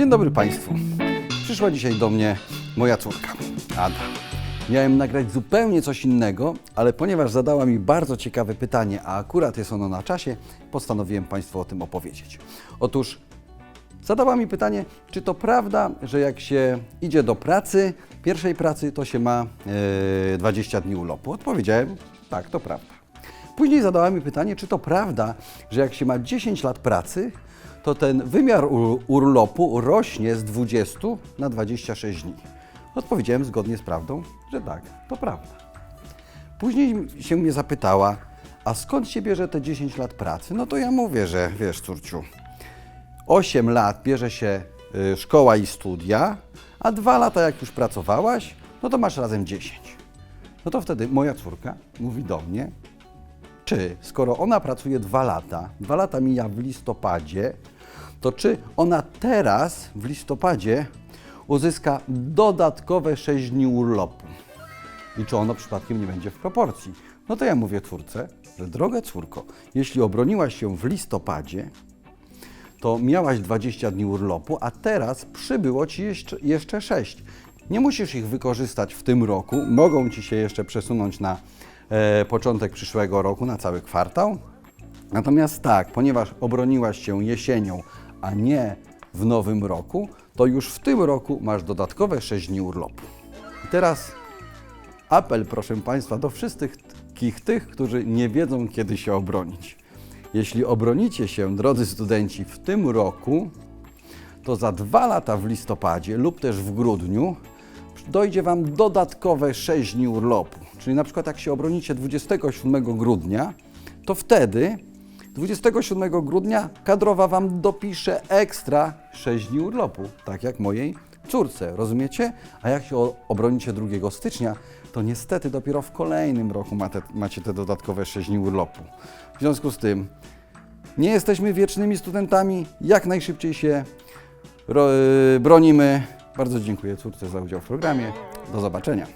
Dzień dobry Państwu. Przyszła dzisiaj do mnie moja córka, Ada. Miałem nagrać zupełnie coś innego, ale ponieważ zadała mi bardzo ciekawe pytanie, a akurat jest ono na czasie, postanowiłem Państwu o tym opowiedzieć. Otóż zadała mi pytanie, czy to prawda, że jak się idzie do pracy, pierwszej pracy, to się ma e, 20 dni urlopu? Odpowiedziałem, tak, to prawda. Później zadała mi pytanie, czy to prawda, że jak się ma 10 lat pracy, to ten wymiar ur- urlopu rośnie z 20 na 26 dni. Odpowiedziałem zgodnie z prawdą, że tak, to prawda. Później się mnie zapytała, a skąd się bierze te 10 lat pracy? No to ja mówię, że wiesz, córciu, 8 lat bierze się y, szkoła i studia, a 2 lata jak już pracowałaś, no to masz razem 10. No to wtedy moja córka mówi do mnie, czy skoro ona pracuje dwa lata, dwa lata mija w listopadzie, to czy ona teraz w listopadzie uzyska dodatkowe 6 dni urlopu? I czy ono przypadkiem nie będzie w proporcji? No to ja mówię córce, że droga córko, jeśli obroniłaś się w listopadzie, to miałaś 20 dni urlopu, a teraz przybyło ci jeszcze, jeszcze 6. Nie musisz ich wykorzystać w tym roku, mogą ci się jeszcze przesunąć na początek przyszłego roku, na cały kwartał. Natomiast tak, ponieważ obroniłaś się jesienią, a nie w nowym roku, to już w tym roku masz dodatkowe 6 dni urlopu. I teraz apel, proszę Państwa, do wszystkich tych, którzy nie wiedzą, kiedy się obronić. Jeśli obronicie się, drodzy studenci, w tym roku, to za dwa lata w listopadzie lub też w grudniu dojdzie Wam dodatkowe 6 dni urlopu. Czyli na przykład jak się obronicie 27 grudnia, to wtedy 27 grudnia kadrowa Wam dopisze ekstra 6 dni urlopu, tak jak mojej córce, rozumiecie? A jak się obronicie 2 stycznia, to niestety dopiero w kolejnym roku macie te dodatkowe 6 dni urlopu. W związku z tym nie jesteśmy wiecznymi studentami, jak najszybciej się ro, bronimy. Bardzo dziękuję córce za udział w programie. Do zobaczenia.